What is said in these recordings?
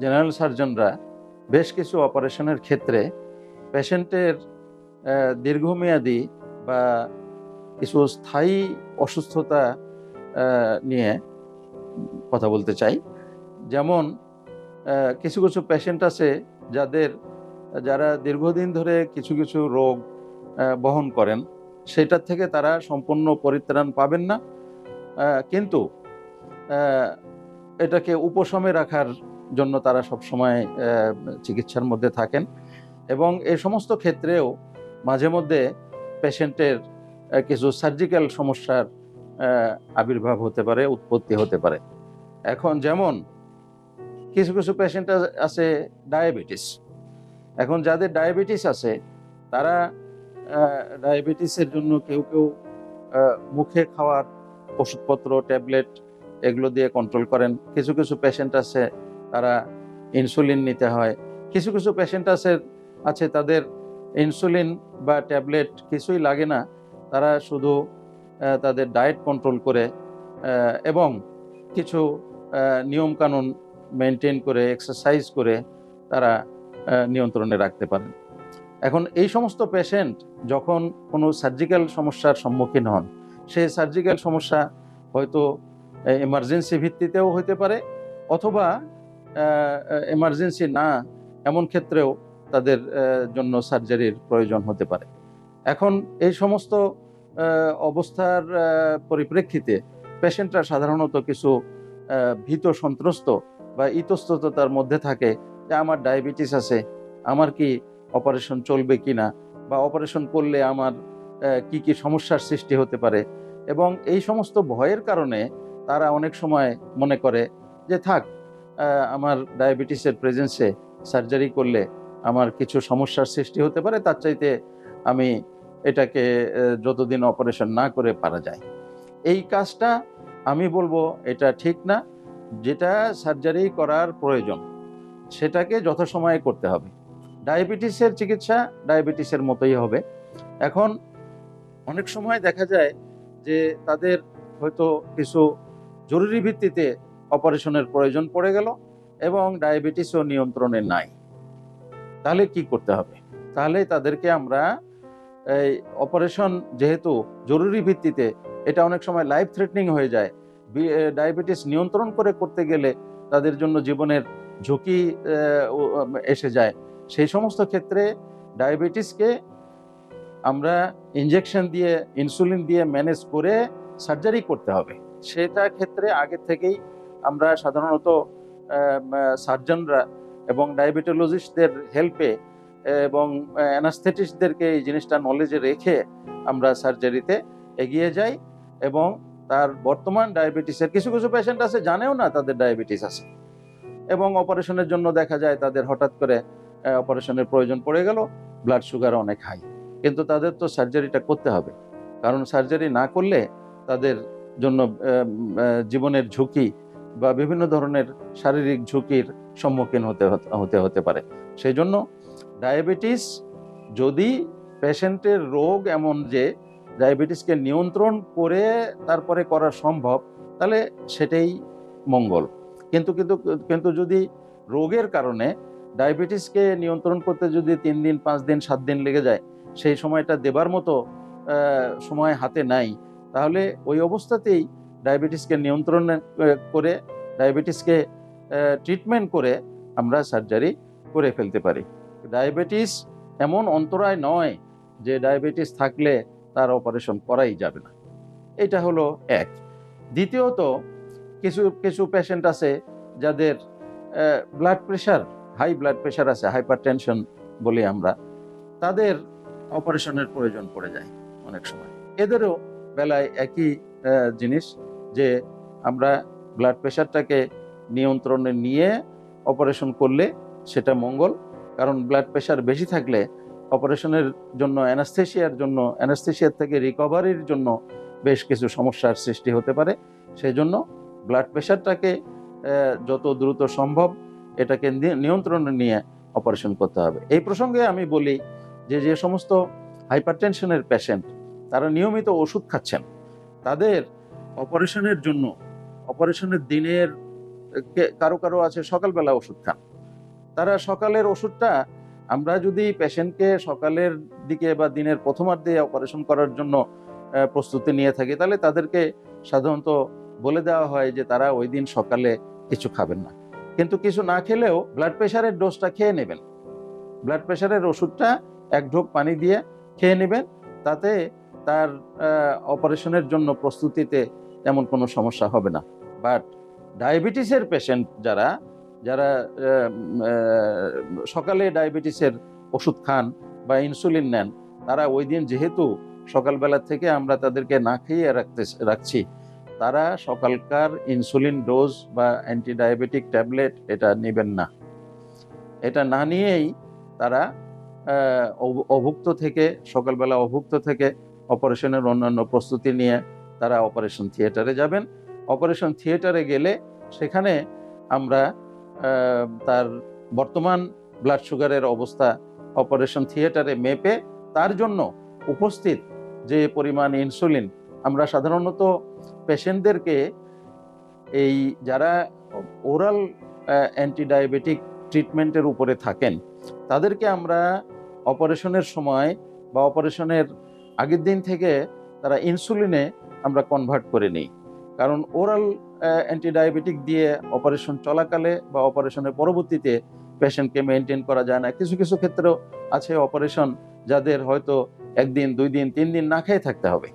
General সার্জনরা বেশ কিছু অপারেশনের ক্ষেত্রে পেশেন্টের দীর্ঘমেয়াদী বা কিছু স্থায়ী অসুস্থতা নিয়ে কথা বলতে চাই। যেমন কিছু কিছু পেশেন্ট আছে যাদের, যারা দীর্ঘদিন ধরে কিছু কিছু রোগ বহন করেন, সেটার থেকে তারা সম্পূর্ণ পরিত্রাণ পাবেন না। কিন্তু এটাকে উপশমে রাখার জন্য তারা সবসময় চিকিৎসার মধ্যে থাকেন। এবং এই সমস্ত ক্ষেত্রেও মাঝে মধ্যে পেশেন্টের কিছু সার্জিক্যাল সমস্যার আবির্ভাব হতে পারে, উৎপত্তি হতে পারে। এখন যেমন, কিছু কিছু পেশেন্ট আছে ডায়াবেটিস। এখন যাদের ডায়াবেটিস আছে, তারা ডায়াবেটিসের জন্য কেউ কেউ মুখে খাওয়ার ওষুধপত্র, ট্যাবলেট এগুলো দিয়ে কন্ট্রোল করেন। কিছু কিছু পেশেন্ট আছে, তারা ইনসুলিন নিতে হয়। কিছু কিছু পেশেন্ট আছে আছে তাদের ইনসুলিন বা ট্যাবলেট কিছুই লাগে না। তারা শুধু তাদের ডায়েট কন্ট্রোল করে এবং কিছু নিয়মকানুন মেনটেন করে এক্সারসাইজ করে তারা নিয়ন্ত্রণে রাখতে পারেন। এখন এই সমস্ত পেশেন্ট যখন কোনো সার্জিক্যাল সমস্যার সম্মুখীন হন সেই সার্জিক্যাল সমস্যা হয়তো এমার্জেন্সি ভিত্তিতেও হতে পারে, অথবা এমার্জেন্সি না, এমন ক্ষেত্রেও তাদের জন্য সার্জারির প্রয়োজন হতে পারে। এখন এই সমস্ত অবস্থার পরিপ্রেক্ষিতে পেশেন্টরা সাধারণত কিছু ভীত সন্ত্রস্ত বা ইতস্ততার মধ্যে থাকে যে আমার ডায়াবেটিস আছে, আমার কি অপারেশন চলবে কি না বা অপারেশন করলে আমার কি কি সমস্যার সৃষ্টি হতে পারে এবং এই সমস্ত ভয়ের কারণে তারা অনেক সময় মনে করে যে, থাক আমার ডায়াবেটিসের প্রেজেন্সে সার্জারি করলে আমার কিছু সমস্যার সৃষ্টি হতে পারে, তার চাইতে আমি এটাকে যতদিন অপারেশন না করে পারা যায়। এই কাজটা আমি বলব এটা ঠিক না। যেটা সার্জারি করার প্রয়োজন, সেটাকে যথাসময়ে করতে হবে। ডায়াবেটিসের চিকিৎসা ডায়াবেটিসের মতোই হবে। এখন অনেক সময় দেখা যায় যে তাদের হয়তো কিছু জরুরি ভিত্তিতে অপারেশনের প্রয়োজন পড়ে গেল এবং ডায়াবেটিসও নিয়ন্ত্রণে নাই। তাহলে কি করতে হবে? তাহলে তাদেরকে আমরা এই অপারেশন যেহেতু জরুরি ভিত্তিতে, এটা অনেক সময় লাইফ থ্রেটনিং হয়ে যায়। ডায়াবেটিস নিয়ন্ত্রণ করে করতে গেলে তাদের জন্য জীবনের ঝুঁকি এসে যায়। সেই সমস্ত ক্ষেত্রে ডায়াবেটিসকে আমরা ইনজেকশন দিয়ে ইনসুলিন দিয়ে ম্যানেজ করে সার্জারি করতে হবে। সেটা ক্ষেত্রে আগে থেকেই আমরা সাধারণত সার্জনরা এবং ডায়াবেটোলজিস্টদের হেল্পে এবং অ্যানাস্থেটিস্টদেরকে এই জিনিসটা নলেজে রেখে আমরা সার্জারিতে এগিয়ে যাই এবং তার বর্তমান ডায়াবেটিসের কিছু কিছু পেশেন্ট আছে, জানেও না তাদের ডায়াবেটিস আছে। এবং অপারেশনের জন্য দেখা যায় তাদের হঠাৎ করে অপারেশনের প্রয়োজন পড়ে গেল ব্লাড সুগার অনেক হাই কিন্তু তাদের তো সার্জারিটা করতে হবে। কারণ সার্জারি না করলে তাদের জন্য জীবনের ঝুঁকি বা বিভিন্ন ধরনের শারীরিক ঝুঁকির সম্মুখীন হতে- হতে হতে পারে। সেই জন্য ডায়াবেটিস যদি পেশেন্টের রোগ এমন যে ডায়াবেটিসকে নিয়ন্ত্রণ করে তারপরে করা সম্ভব, তাহলে সেটাই মঙ্গল। কিন্তু কিন্তু কিন্তু যদি রোগের কারণে ডায়াবেটিসকে নিয়ন্ত্রণ করতে যদি তিন দিন, পাঁচ দিন, সাত দিন লেগে যায় সেই সময়টা দেবার মতো সময় হাতে নাই। তাহলে ওই অবস্থাতেই ডায়াবেটিসকে নিয়ন্ত্রণ করে, ডায়াবেটিসকে ট্রিটমেন্ট করে আমরা সার্জারি করে ফেলতে পারি। ডায়াবেটিস এমন অন্তরায় নয় যে ডায়াবেটিস থাকলে তার অপারেশন করাই যাবে না। এটা হলো এক। দ্বিতীয়ত, কিছু কিছু পেশেন্ট আছে যাদের blood pressure high blood pressure আছে হাইপার টেনশন বলি আমরা। তাদের অপারেশনের প্রয়োজন পড়ে যায় অনেক সময়। এদেরও বেলায় একই জিনিস যে আমরা ব্লাড প্রেশারটাকে নিয়ন্ত্রণে নিয়ে অপারেশন করলে সেটা মঙ্গল, কারণ ব্লাড প্রেশার বেশি থাকলে অপারেশনের জন্য অ্যানাস্থেশিয়ার জন্য অ্যানাস্থেশিয়ার থেকে রিকভারির জন্য বেশ কিছু সমস্যার সৃষ্টি হতে পারে। সেই জন্য ব্লাড প্রেশারটাকে যত দ্রুত সম্ভব এটাকে নিয়ন্ত্রণে নিয়ে অপারেশন করতে হবে। এই প্রসঙ্গে আমি বলি যে যে সমস্ত হাইপারটেনশনের পেশেন্ট, তারা নিয়মিত ওষুধ খাচ্ছেন। তাদের অপারেশনের জন্য, অপারেশনের দিনের কারও কারও আছে সকালবেলা ওষুধ খান। তারা সকালের ওষুধটা, আমরা যদি পেশেন্টকে সকালের দিকে বা দিনের প্রথমার্ধে অপারেশন করার জন্য প্রস্তুতি নিয়ে থাকি, তাহলে তাদেরকে সাধারণত বলে দেওয়া হয় যে তারা ওই দিন সকালে কিছু খাবেন না। কিন্তু কিছু না খেলেও ব্লাড প্রেশারের ডোজটা খেয়ে নেবেন। ব্লাড প্রেশারের ওষুধটা এক ঢোক পানি দিয়ে খেয়ে নেবেন, তাতে তার অপারেশনের জন্য প্রস্তুতিতে তেমন কোনো সমস্যা হবে না। বাট ডায়াবেটিসের পেশেন্ট যারা যারা সকালে ডায়াবেটিসের ওষুধ খান বা ইনসুলিন নেন, তারা ওই দিন যেহেতু সকালবেলা থেকে আমরা তাদেরকে না খেয়ে রাখতে, রাখছি, তারা সকালকার ইনসুলিন ডোজ বা অ্যান্টি ডায়াবেটিক ট্যাবলেট এটা নেবেন না। এটা না নিয়েই তারা অভুক্ত থেকে, সকালবেলা অভুক্ত থেকে অপারেশনের অন্যান্য প্রস্তুতি নিয়ে তারা অপারেশন থিয়েটারে যাবেন। অপারেশন থিয়েটারে গেলে সেখানে আমরা তার বর্তমান ব্লাড সুগারের অবস্থা অপারেশন থিয়েটারে মেপে তার জন্য উপস্থিত যে পরিমাণ ইনসুলিন, আমরা সাধারণত পেশেন্টদেরকে এই যারা ওরাল অ্যান্টি ডায়াবেটিক ট্রিটমেন্টের উপরে থাকেন, তাদেরকে আমরা অপারেশনের সময় বা অপারেশনের আগের দিন থেকে তারা ইনসুলিনে আমরা কনভার্ট করে নিই। কারণ ওরাল অ্যান্টি ডায়াবেটিক দিয়ে অপারেশন চলাকালে বা অপারেশনের পরবর্তীতে পেশেন্টকে মেনটেন করা যায় না। কিছু কিছু ক্ষেত্রেও আছে অপারেশন যাদের হয়তো একদিন, দুই দিন, তিন দিন না খেয়ে থাকতে হবে।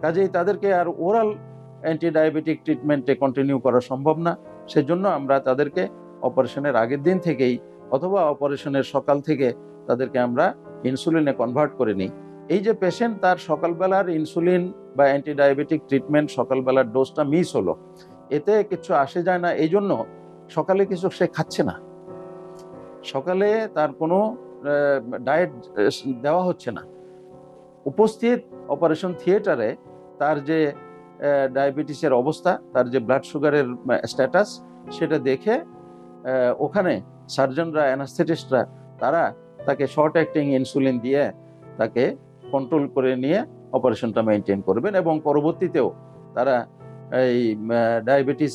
কাজেই তাদেরকে আর ওরাল অ্যান্টি ডায়াবেটিক ট্রিটমেন্টে কন্টিনিউ করা সম্ভব না। সেজন্য আমরা তাদেরকে অপারেশনের আগের দিন থেকেই অথবা অপারেশনের সকাল থেকে তাদেরকে আমরা ইনসুলিনে কনভার্ট করে নিই। এই যে পেশেন্ট তার সকালবেলার ইনসুলিন বা অ্যান্টি ডায়াবেটিক ট্রিটমেন্ট সকালবেলার ডোজটা মিস হলো, এতে কিছু আসে যায় না এই জন্য সকালে কিছু সে খাচ্ছে না। সকালে তার কোনো ডায়েট দেওয়া হচ্ছে না। উপস্থিত অপারেশন থিয়েটারে তার যে ডায়াবেটিসের অবস্থা, তার যে ব্লাড সুগারের স্ট্যাটাস সেটা দেখে ওখানে সার্জনরা, অ্যানাস্থেটিস্টরা, তারা তাকে শর্ট অ্যাক্টিং ইনসুলিন দিয়ে তাকে কন্ট্রোল করে নিয়ে অপারেশনটা মেনটেন করবেন এবং পরবর্তীতেও তারা এই diabetes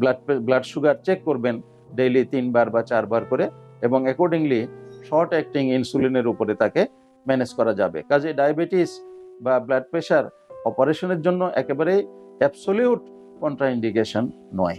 blood blood sugar check করবেন ডেইলি তিনবার বা চারবার করে এবং অ্যাকর্ডিংলি শর্ট অ্যাক্টিং ইনসুলিনের উপরে তাকে ম্যানেজ করা যাবে। কাজে ডায়াবেটিস বা ব্লাড প্রেশার অপারেশনের জন্য একেবারেই অ্যাবসলিউট কন্ট্রাইন্ডিকেশন নয়।